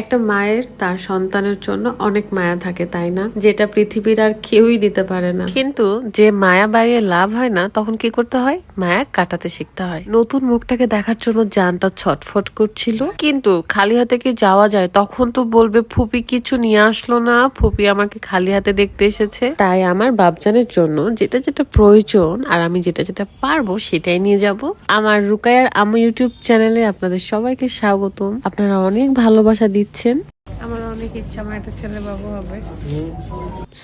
একটা মায়ের, তার সন্তানের জন্য অনেক মায়া থাকে, তাই না? যেটা পৃথিবীর আর কেউই দিতে পারে না। কিন্তু যে মায়া বাড়িয়ে লাভ হয় না, তখন কি করতে হয়? মায়া কাটাতে শিখতে হয়। নতুন মুখটাকে দেখার জন্য জানটা ছটফট করছিল। কিন্তু খালি হাতে কি যাওয়া যায়? তখন তো বলবে, ফুপি কিছু নিয়ে আসলো না, ফুপি আমাকে খালি হাতে দেখতে এসেছে। তাই আমার বাবজানের জন্য যেটা যেটা প্রয়োজন আর আমি যেটা যেটা পারব, সেটাই নিয়ে যাব। আমার রুকায়ার আমু ইউটিউব চ্যানেলে আপনাদের সবাইকে স্বাগতম। আপনারা অনেক ভালোবাসা দিচ্ছেন। আমার অনেক ইচ্ছা আমার একটা ছেলে বাবু হবে।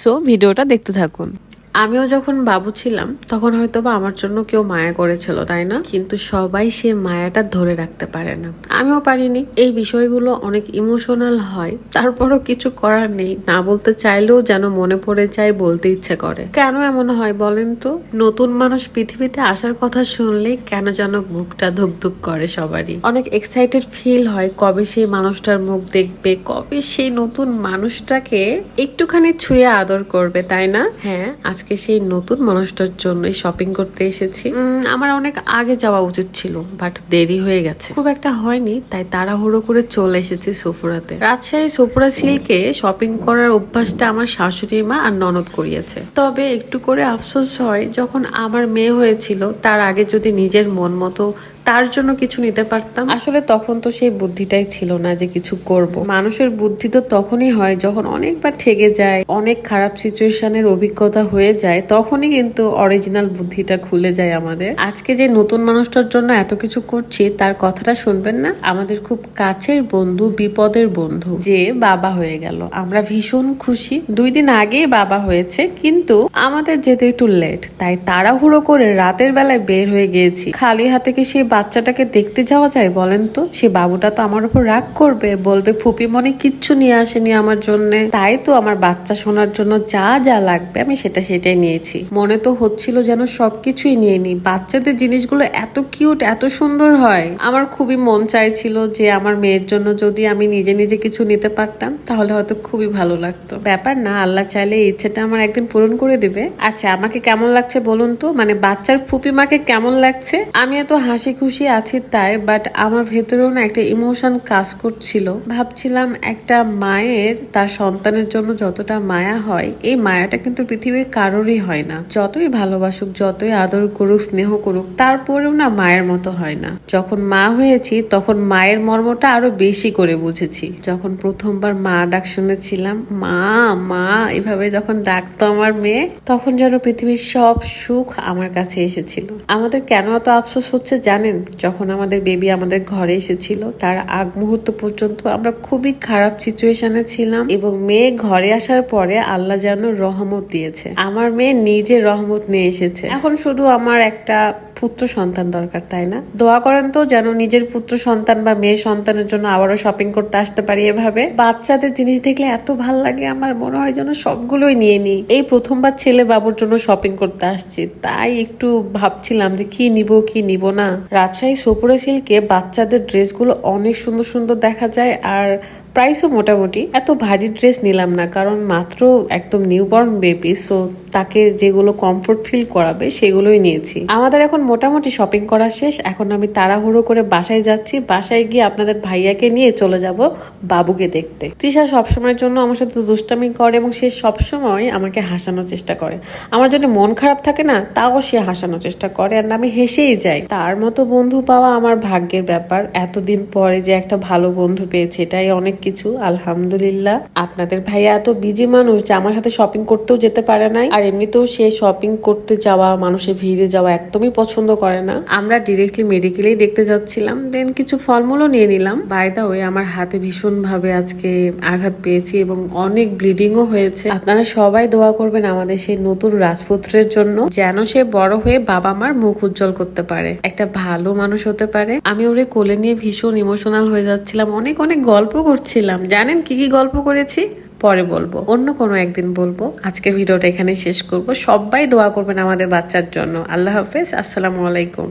সো ভিডিওটা দেখতে থাকুন। আমিও যখন বাবু ছিলাম, তখন হয়তো বা আমার জন্য কেউ মায়া করেছিল, তাই না? কিন্তু সবাই সে মায়াটা ধরে রাখতে পারে না। আমিও পারিনি। এই বিষয়গুলো অনেক ইমোশনাল হয়। তারপরও কিছু করার নেই। না বলতে চাইলেও যেন মনে পড়ে যায়, বলতে ইচ্ছে করে। কেন এমন হয় বলেন তো? নতুন মানুষ পৃথিবীতে আসার কথা শুনলে কেন যেন বুকটা ধুকধুক করে সবারই? অনেক এক্সাইটেড ফিল হয় কবে সেই মানুষটার মুখ দেখবে, কবে সেই নতুন মানুষটাকে একটুখানি ছুঁয়ে আদর করবে, তাই না? হ্যাঁ আজকে সেই নতুন মানুষটার জন্যই শপিং করতে এসেছি। আমার অনেক আগে যাওয়া উচিত ছিল বাট দেরি হয়ে গেছে। খুব একটা হয়নি তাই তাড়াহুড়ো করে চলে এসেছি সফুরাতে রাজশাহী সফুরা সিল্কে শপিং করার অভ্যাসটা আমার শাশুড়ি মা আর ননদ করিয়েছে। তবে একটু করে আফসোস হয় যখন আমার মেয়ে হয়েছিল তার আগে যদি নিজের মন মতো তার জন্য কিছু নিতে পারতাম। আসলে তখন তো সেই বুদ্ধিটাই ছিল না যে কিছু করব। মানুষের বুদ্ধি তো তখনই হয় যখন অনেকবার ঠেকে যায়, অনেক খারাপ সিচুয়েশনের অভিজ্ঞতা হয়ে যায়, তখনই কিন্তু অরিজিনাল বুদ্ধিটা খুলে যায় আমাদের। আজকে যে নতুন মানুষটার জন্য এত কিছু করছি, তার কথাটা শুনবেন না? আমাদের খুব কাছের বন্ধু, বিপদের বন্ধু, যে বাবা হয়ে গেল। আমরা ভীষণ খুশি। দুই দিন আগেই বাবা হয়েছে, কিন্তু আমাদের যেতে একটু লেট তাই তাড়াহুড়ো করে রাতের বেলায় বের হয়ে গিয়েছি। খালি হাতে কি সেই বাচ্চাটাকে দেখতে যাওয়া যায় বলেন তো? সে বাবুটা তো আমার উপর রাগ করবে, বলবে, ফুপি মনে কিচ্ছু নিয়ে আসেনি আমার জন্য। তাই তো আমার বাচ্চা শোনার জন্য যা যা লাগবে আমি সেটা সেটাই নিয়েছি। মনে তো হচ্ছিল যেন সবকিছুই নিয়ে নি বাচ্চাদের জিনিসগুলো এত কিউট, এত সুন্দর হয়। আমার খুবই মন চাইছিল যে আমার মেয়ের জন্য যদি আমি নিজে নিজে কিছু নিতে পারতাম, তাহলে হয়তো খুবই ভালো লাগতো। ব্যাপার না, আল্লাহ চাইলে ইচ্ছেটা আমার একদিন পূরণ করে দিবে। আচ্ছা আমাকে কেমন লাগছে বলুন তো? মানে বাচ্চার ফুপি মাকে কেমন লাগছে? আমি এত হাসি খুশি আছি তাই বাট আমার ভেতরেও না একটা ইমোশন কাজ করছিল। ভাবছিলাম একটা মায়ের, তার সন্তানের জন্য যতটা মায়া হয়, এই মায়াটা কিন্তু পৃথিবীর কারোরই হয় না। যতই ভালোবাসুক, যতই আদর করুক, স্নেহ করুক, তারপরেও না মায়ের মতো হয় না। যখন মা হয়েছি, তখন মায়ের মর্মটা আরও বেশি করে বুঝেছি। যখন প্রথমবার মা ডাক শুনেছিলাম, মা মা, এভাবে যখন ডাকতো আমার মেয়ে, তখন যেন পৃথিবীর সব সুখ আমার কাছে এসেছিল। আমাদের কেন এত আফসোস হচ্ছে জানেন? যখন আমাদের বেবি আমাদের ঘরে এসেছিল, তার আগ মুহূর্ত পর্যন্ত আমরা খুবই খারাপ সিচুয়েশনে ছিলাম এবং মেয়ে ঘরে আসার পরে আল্লাহ যেন রহমত দিয়েছে। আমার মেয়ে নিজে রহমত নিয়ে এসেছে। এখন শুধু আমার একটা পুত্র সন্তান দরকার, তাই না? দোয়া করেন তো যেন নিজের পুত্র সন্তান বা মেয়ে সন্তানের জন্য আবারও শপিং করতে আসতে পারি এভাবে। বাচ্চাদের জিনিস দেখলে এত ভালো লাগে, আমার মনে হয় যেন সবগুলোই নিয়ে নিই। এই প্রথমবার ছেলে বাবুর জন্য শপিং করতে আসছি, তাই একটু ভাবছিলাম যে কি নিব কি নিব না। রাজশাহী সুপুরে সিল্কে বাচ্চাদের ড্রেসগুলো অনেক সুন্দর সুন্দর দেখা যায়। আর প্রাইসও মোটামুটি। এত ভারী ড্রেস নিলাম না, কারণ মাত্র একদম নিউবর্ন বেবি সো তাকে যেগুলো কমফোর্ট ফিল করাবে সেগুলোই নিয়েছি। আমাদের এখন মোটামুটি শপিং করা শেষ, এখন আমি তাড়াহুড়ো করে বাসায় যাচ্ছি। বাসায় গিয়ে আপনাদের ভাইয়াকে নিয়ে চলে যাব বাবুকে দেখতে। তৃষা সবসময়ের জন্য আমার সাথে দুষ্টামি করে এবং সে সবসময় আমাকে হাসানোর চেষ্টা করে। আমার যদি মন খারাপ থাকে না, তাও সে হাসানোর চেষ্টা করে আর আমি হেসেই যাই। তার মতো বন্ধু পাওয়া আমার ভাগ্যের ব্যাপার। এতদিন পরে যে একটা ভালো বন্ধু পেয়েছে, এটাই অনেক কিছু আলহামদুলিল্লাহ। আপনাদের ভাইয়া এত বিজি মানুষ যে আমার সাথে শপিং করতেও যেতে পারে নাই। আর এমনিতেও সে শপিং করতে যাওয়া মানুষের ভিড়ে যাওয়া একদমই পছন্দ করে না। আমরা ডিরেক্টলি মেডিকেলেই দেখতে যাচ্ছিলাম। দেন কিছু ফলমূলও নিয়ে নিলাম। বাই দা ওয়ে আমার হাতে ভীষণ ভাবে আজকে আঘাত পেয়েছি এবং অনেক ব্লিডিংও হয়েছে। আপনারা সবাই দোয়া করবেন আমাদের সেই নতুন রাজপুত্রের জন্য, যেন সে বড় হয়ে বাবা মার মুখ উজ্জ্বল করতে পারে। একটা ভালো মানুষ হতে পারে। আমি ওরে কোলে নিয়ে ভীষণ ইমোশনাল হয়ে যাচ্ছিলাম। অনেক অনেক গল্প করছিলাম। জানেন কি কি গল্প করেছি? পরে বলব। অন্য কোনো একদিন বলব। আজকে ভিডিওটা এখানে শেষ করব। সবাই দোয়া করবেন আমাদের বাচ্চার জন্য। আল্লাহ হাফেজ। আসসালামু আলাইকুম।